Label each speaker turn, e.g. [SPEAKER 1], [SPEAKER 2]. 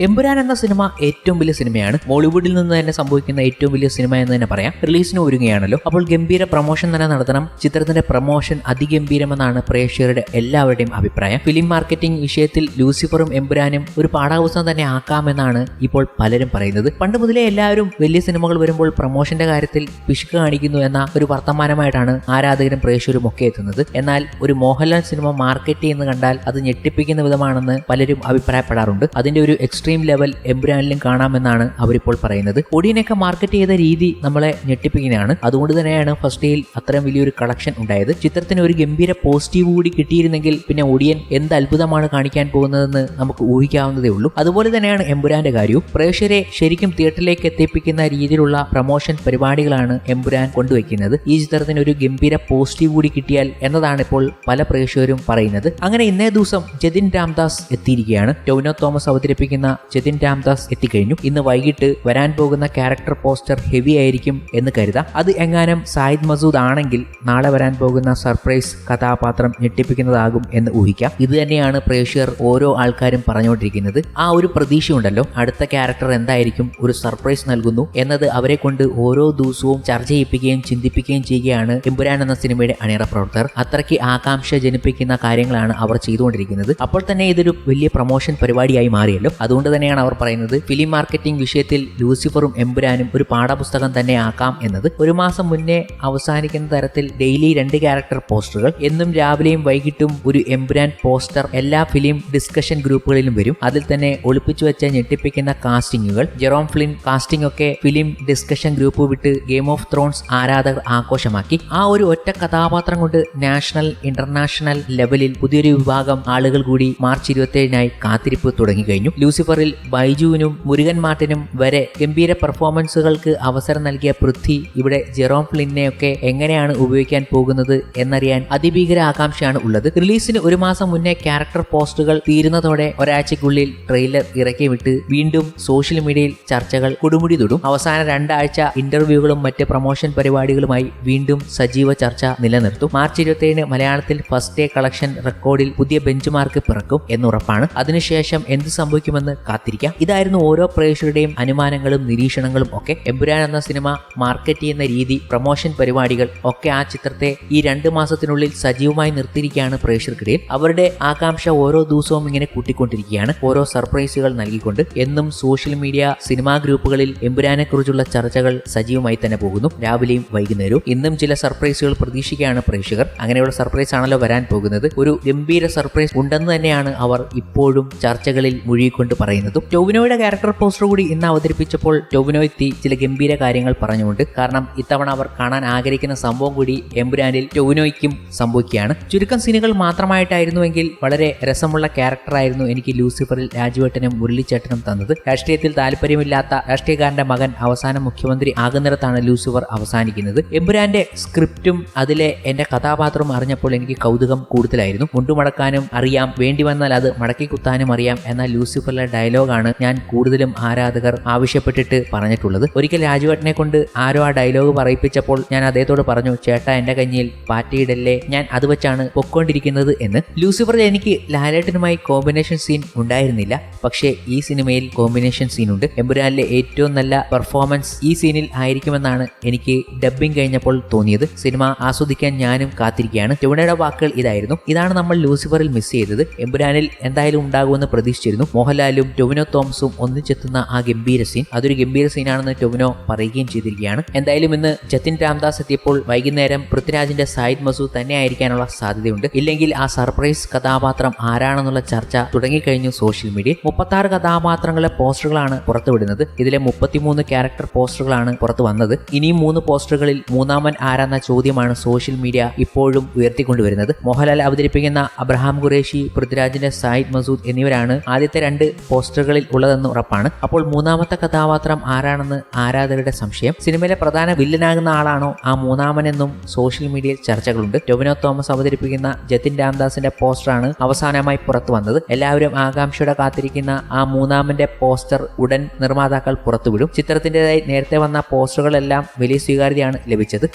[SPEAKER 1] എമ്പുരാൻ എന്ന സിനിമ ഏറ്റവും വലിയ സിനിമയാണ്. ബോളിവുഡിൽ നിന്ന് തന്നെ സംഭവിക്കുന്ന ഏറ്റവും വലിയ സിനിമ എന്ന് തന്നെ പറയാം. റിലീസിന് ഒരുങ്ങുകയാണല്ലോ. അപ്പോൾ ഗംഭീര പ്രൊമോഷൻ തന്നെ നടത്തണം. ചിത്രത്തിന്റെ പ്രൊമോഷൻ അതിഗംഭീരമെന്നാണ് പ്രേക്ഷകരുടെ എല്ലാവരുടെയും അഭിപ്രായം. ഫിലിം മാർക്കറ്റിംഗ് വിഷയത്തിൽ ലൂസിഫറും എമ്പുരാനും ഒരു പാഠാപുസ്തകം തന്നെ ആക്കാമെന്നാണ് ഇപ്പോൾ പലരും പറയുന്നത്. പണ്ട് മുതലേ എല്ലാവരും വലിയ സിനിമകൾ വരുമ്പോൾ പ്രൊമോഷന്റെ കാര്യത്തിൽ പിശുക്ക് കാണിക്കുന്നു എന്ന ഒരു വർത്തമാനമായിട്ടാണ് ആരാധകരും പ്രേക്ഷകരും ഒക്കെ എത്തുന്നത്. എന്നാൽ ഒരു മോഹൻലാൽ സിനിമ മാർക്കറ്റ് ചെയ്യുന്ന കണ്ടാൽ അത് ഞെട്ടിപ്പിക്കുന്ന വിധമാണെന്ന് പലരും അഭിപ്രായപ്പെടാറുണ്ട്. അതിന്റെ ഒരു എക്സ്ട്രീം ലെവൽ എംബ്രാനിലും കാണാമെന്നാണ് അവരിപ്പോൾ പറയുന്നത്. ഒടിയനൊക്കെ മാർക്കറ്റ് ചെയ്ത രീതി നമ്മളെ ഞെട്ടിപ്പിക്കുന്നതാണ് അതുകൊണ്ട് തന്നെയാണ് ഫസ്റ്റ് ഡേയിൽ അത്രയും വലിയൊരു കളക്ഷൻ ഉണ്ടായത്. ചിത്രത്തിന് ഒരു ഗംഭീര പോസിറ്റീവ് കൂടി കിട്ടിയിരുന്നെങ്കിൽ പിന്നെ ഒടിയൻ എന്ത് അത്ഭുതമാണ് കാണിക്കാൻ പോകുന്നതെന്ന് നമുക്ക് ഊഹിക്കാവുന്നതേ ഉള്ളൂ. അതുപോലെ തന്നെയാണ് എമ്പുരാന്റെ കാര്യവും. പ്രേക്ഷകരെ ശരിക്കും തിയേറ്ററിലേക്ക് എത്തിപ്പിക്കുന്ന രീതിയിലുള്ള പ്രമോഷൻ പരിപാടികളാണ് എമ്പുരാൻ കൊണ്ടുവയ്ക്കുന്നത്. ഈ ചിത്രത്തിന് ഒരു ഗംഭീര പോസിറ്റീവ് കൂടി കിട്ടിയാൽ എന്നതാണ് ഇപ്പോൾ പല പ്രേക്ഷകരും പറയുന്നത്. അങ്ങനെ ഇന്നേ ദിവസം ജതിൻ രാംദാസ് എത്തിയിരിക്കുകയാണ്. ടൊവിനോ തോമസ് അവതരിപ്പിക്കുന്ന ജതിൻ രാംദാസ് എത്തിക്കഴിഞ്ഞു. ഇന്ന് വൈകിട്ട് വരാൻ പോകുന്ന ക്യാരക്ടർ പോസ്റ്റർ ഹെവി ആയിരിക്കും എന്ന് കരുതാം. അത് എങ്ങാനും സായിദ് മസൂദ് ആണെങ്കിൽ നാളെ വരാൻ പോകുന്ന സർപ്രൈസ് കഥാപാത്രം ഞെട്ടിപ്പിക്കുന്നതാകും എന്ന് ഊഹിക്കാം. ഇത് തന്നെയാണ് പ്രേക്ഷകർ ഓരോ ആൾക്കാരും പറഞ്ഞുകൊണ്ടിരിക്കുന്നത്. ആ ഒരു പ്രതീക്ഷയുണ്ടല്ലോ. അടുത്ത ക്യാരക്ടർ എന്തായിരിക്കും? ഒരു സർപ്രൈസ് നൽകുന്നു. എന്നത് അവരെ കൊണ്ട് ഓരോ ദിവസവും ചർച്ച ചെയ്യിപ്പിക്കുകയും ചിന്തിപ്പിക്കുകയും ചെയ്യുകയാണ് എമ്പുരാൻ എന്ന സിനിമയുടെ അണിയറ പ്രവർത്തകർ. അത്രയ്ക്ക് ആകാംക്ഷ ജനിപ്പിക്കുന്ന കാര്യങ്ങളാണ് അവർ ചെയ്തുകൊണ്ടിരിക്കുന്നത്. അപ്പോൾ തന്നെ ഇതൊരു വലിയ പ്രൊമോഷൻ പരിപാടിയായി മാറിയല്ലോ. അതുകൊണ്ട് തന്നെയാണ് അവർ പറയുന്നത്. ഫിലിം മാർക്കറ്റിംഗ് വിഷയത്തിൽ ലൂസിഫറും എമ്പുരാനും ഒരു പാഠപുസ്തകം തന്നെ ആക്കാം എന്നത്. ഒരു മാസം മുന്നേ അവസാനിക്കുന്ന തരത്തിൽ ഡെയിലി രണ്ട് ക്യാരക്ടർ പോസ്റ്ററുകൾ എന്നും രാവിലെയും വൈകിട്ടും ഒരു എമ്പുരാൻ പോസ്റ്റർ എല്ലാ ഫിലിം ഡിസ്കഷൻ ഗ്രൂപ്പുകളിലും വരും. അതിൽ തന്നെ ഒളിപ്പിച്ചു വെച്ച ഞെട്ടിപ്പിക്കുന്ന കാസ്റ്റിംഗുകൾ ജെറോം ഫ്ലിൻ കാസ്റ്റിംഗ് ഒക്കെ ഫിലിം ഡിസ്കഷൻ ഗ്രൂപ്പ് വിട്ട് ഗെയിം ഓഫ് ത്രോൺസ് ആരാധകർ ആഘോഷമാക്കി. ആ ഒരു ഒറ്റ കഥാപാത്രം കൊണ്ട് നാഷണൽ ഇന്റർനാഷണൽ ലെവലിൽ പുതിയൊരു വിഭാഗം ആളുകൾ കൂടി മാർച്ച് ഇരുപത്തിയേഴിനായി കാത്തിരിപ്പ് തുടങ്ങി കഴിഞ്ഞു. ലൂസിഫറിൽ ബൈജുവിനും മുരുകൻ മാർട്ടിനും വരെ ഗംഭീര പെർഫോമൻസുകൾക്ക് അവസരം നൽകിയ പൃഥ്വി ഇവിടെ ജെറോം ഫ്ലിനെയൊക്കെ എങ്ങനെയാണ് ഉപയോഗിക്കാൻ പോകുന്നത് എന്നറിയാൻ അതിഭീകര ആകാംക്ഷയാണ് ഉള്ളത്. റിലീസിന് ഒരു മാസം മുന്നേ ക്യാരക്ടർ പോസ്റ്റുകൾ തീരുന്നതോടെ ഒരാഴ്ചക്കുള്ളിൽ ട്രെയിലർ ഇറക്കി വിട്ട് വീണ്ടും സോഷ്യൽ മീഡിയയിൽ ചർച്ചകൾ കൊടുമുടി തൊടും. അവസാന രണ്ടാഴ്ച ഇന്റർവ്യൂകളും മറ്റ് പ്രൊമോഷൻ പരിപാടികളുമായി വീണ്ടും സജീവ ചർച്ച നിലനിർത്തും. മാർച്ച് ഇരുപത്തിയേഴിന് മലയാളത്തിൽ ഫസ്റ്റ് ഡേ കളക്ഷൻ റെക്കോർഡിൽ പുതിയ ബെഞ്ച് മാർക്ക് പിറക്കും എന്നുറപ്പാണ്. അതിനുശേഷം എന്ത് സംഭവിക്കുമെന്ന് കാത്തിരിക്കാം. ഇതായിരുന്നു ഓരോ പ്രേക്ഷകരുടെയും അനുമാനങ്ങളും നിരീക്ഷണങ്ങളും ഒക്കെ. എമ്പുരാൻ എന്ന സിനിമ മാർക്കറ്റ് ചെയ്യുന്ന രീതി പ്രൊമോഷൻ പരിപാടികൾ ഒക്കെ ആ ചിത്രത്തെ ഈ രണ്ട് മാസത്തിനുള്ളിൽ സജീവമായി നിർത്തിയിരിക്കുകയാണ് പ്രേക്ഷകർക്കിടയിൽ. അവരുടെ ആകാംക്ഷ ഓരോ ദിവസവും ഇങ്ങനെ കൂട്ടിക്കൊണ്ടിരിക്കുകയാണ്. ഓരോ സർപ്രൈസുകൾ നൽകിക്കൊണ്ട് എന്നും സോഷ്യൽ മീഡിയ സിനിമാ ഗ്രൂപ്പുകളിൽ എമ്പുരാനെ കുറിച്ചുള്ള ചർച്ചകൾ സജീവമായി തന്നെ പോകുന്നു. രാവിലെയും വൈകുന്നേരവും ഇന്നും ചില സർപ്രൈസുകൾ പ്രതീക്ഷിക്കുകയാണ് പ്രേക്ഷകർ. അങ്ങനെയുള്ള സർപ്രൈസ് ആണല്ലോ വരാൻ പോകുന്നത്. ഒരു ഗംഭീര സർപ്രൈസ് ഉണ്ടെന്ന് തന്നെയാണ് അവർ ഇപ്പോഴും ചർച്ചകളിൽ മുഴുകിക്കൊണ്ട് പറയുന്നതും. ടൊവിനോയുടെ ക്യാരക്ടർ പോസ്റ്റർ കൂടി ഇന്ന് അവതരിപ്പിച്ചപ്പോൾ ടൊവിനോ എത്തി ചില ഗംഭീര കാര്യങ്ങൾ പറഞ്ഞുകൊണ്ട്. കാരണം ഇത്തവണ അവർ കാണാൻ ആഗ്രഹിക്കുന്ന സംഭവം കൂടി എംബുരാനിൽ ടൊവിനോയ്ക്കും സംഭവിക്കുകയാണ്. ചുരുക്കം സീനുകൾ മാത്രമായിട്ടായിരുന്നുവെങ്കിൽ വളരെ രസമുള്ള ക്യാരക്ടറായിരുന്നു എനിക്ക് ലൂസിഫറിൽ രാജുവേട്ടനും മുരളിച്ചേട്ടനും തന്നത്. രാഷ്ട്രീയത്തിൽ താല്പര്യമില്ലാത്ത രാഷ്ട്രീയക്കാരന്റെ മകൻ അവസാനം മുഖ്യമന്ത്രി ആകുന്നിടത്താണ് ലൂസിഫർ അവസാനിക്കുന്നത്. എംബുരാന്റെ സ്ക്രിപ്റ്റും അതിലെ എന്റെ കഥാപാത്രവും അറിഞ്ഞപ്പോൾ എനിക്ക് കൗതുകം കൂടുതലായിരുന്നു. മുണ്ടുമടക്കാനും അറിയാം വേണ്ടി വന്നാൽ അത് മടക്കി കുത്താനും അറിയാം എന്നാൽ ലൂസിഫറിലെ ഡയലോഗാണ് ഞാൻ കൂടുതലും ആരാധകർ ആവശ്യപ്പെട്ടിട്ട് പറഞ്ഞിട്ടുള്ളത്. ഒരിക്കൽ രാജുവേട്ടനെ കൊണ്ട് ആരോ ആ ഡയലോഗ് പറയിപ്പിച്ചപ്പോൾ ഞാൻ അദ്ദേഹത്തോട് പറഞ്ഞു ചേട്ടാ എന്റെ കഞ്ഞിയിൽ പാറ്റിയിടല്ലേ ഞാൻ അത് വെച്ചാണ് പൊക്കോണ്ടിരിക്കുന്നത് എന്ന്. ലൂസിഫറിൽ എനിക്ക് ലാലേട്ടനുമായി കോമ്പിനേഷൻ സീൻ ഉണ്ടായിരുന്നില്ല. പക്ഷേ ഈ സിനിമയിൽ കോമ്പിനേഷൻ സീൻ ഉണ്ട്. എമ്പുരാനിലെ ഏറ്റവും നല്ല പെർഫോമൻസ് ഈ സീനിൽ ആയിരിക്കുമെന്നാണ് എനിക്ക് ഡബ്ബിംഗ് കഴിഞ്ഞപ്പോൾ തോന്നിയത്. സിനിമ ആസ്വദിക്കാൻ ഞാനും കാത്തിരിക്കുകയാണ്. ടൊവിനോയുടെ വാക്കുകൾ ഇതായിരുന്നു. ഇതാണ് നമ്മൾ ലൂസിഫറിൽ മിസ് ചെയ്തത്. എമ്പുരാനിൽ എന്തായാലും ഉണ്ടാകുമെന്ന് പ്രതീക്ഷിച്ചിരുന്നു. മോഹൻലാലും ടൊവിനോ തോംസും ഒന്നിച്ചെത്തുന്ന ആ ഗംഭീര സീൻ അതൊരു ഗംഭീര സീനാണെന്ന് ടൊവിനോ പറയുകയും ചെയ്തിരിക്കുകയാണ്. എന്തായാലും ഇന്ന് ജതിൻ രാംദാസ് എത്തിയപ്പോൾ വൈകുന്നേരം പൃഥ്വിരാജിന്റെ സായിദ് മസൂദ് തന്നെ ആയിരിക്കാനുള്ള സാധ്യതയുണ്ട്. ഇല്ലെങ്കിൽ ആ സർപ്രൈസ് കഥാപാത്രം ആരാണെന്നുള്ള ചർച്ച തുടങ്ങിക്കഴിഞ്ഞു സോഷ്യൽ മീഡിയ. മുപ്പത്തി കഥാപാത്രങ്ങളെ പോസ്റ്ററുകളാണ് പുറത്തുവിടുന്നത്. ഇതിലെ മുപ്പത്തിമൂന്ന് ക്യാരക്ടർ പോസ്റ്ററുകളാണ് പുറത്തു വന്നത്. ഇനിയും മൂന്ന് പോസ്റ്ററുകളിൽ മൂന്നാമൻ ആരാന്ന ചോദ്യമാണ് സോഷ്യൽ മീഡിയ ഇപ്പോഴും ഉയർത്തിക്കൊണ്ടുവരുന്നത്. മോഹൻലാൽ അവതരിപ്പിക്കുന്ന അബ്രഹാം ഖുറേഷി പൃഥ്വിരാജിന്റെ സായിദ് മസൂദ് എന്നിവരാണ് ആദ്യത്തെ രണ്ട് പോസ്റ്ററുകളിൽ ഉള്ളതെന്ന് ഉറപ്പാണ്. അപ്പോൾ മൂന്നാമത്തെ കഥാപാത്രം ആരാണെന്ന് ആരാധകരുടെ സംശയം. സിനിമയിലെ പ്രധാന വില്ലനാകുന്ന ആളാണോ? ആ മൂന്നാമനെന്നും സോഷ്യൽ മീഡിയയിൽ ചർച്ചകളുണ്ട്. ടൊവിനോ തോമസ് അവതരിപ്പിക്കുന്ന ജതിൻ രാംദാസിന്റെ പോസ്റ്ററാണ് അവസാനമായി പുറത്തു വന്നത്. എല്ലാവരും ആകാംക്ഷയോടെ കാത്തിരിക്കുന്ന ആ മൂന്നാമന്റെ പോസ്റ്റർ ഉടൻ നിർമ്മാതാക്കൾ പുറത്തുവിടും. ചിത്രത്തിന്റെതായി നേരത്തെ വന്ന പോസ്റ്ററുകളെല്ലാം വലിയ സ്വീകാര്യതയാണ് ലഭിച്ചത്.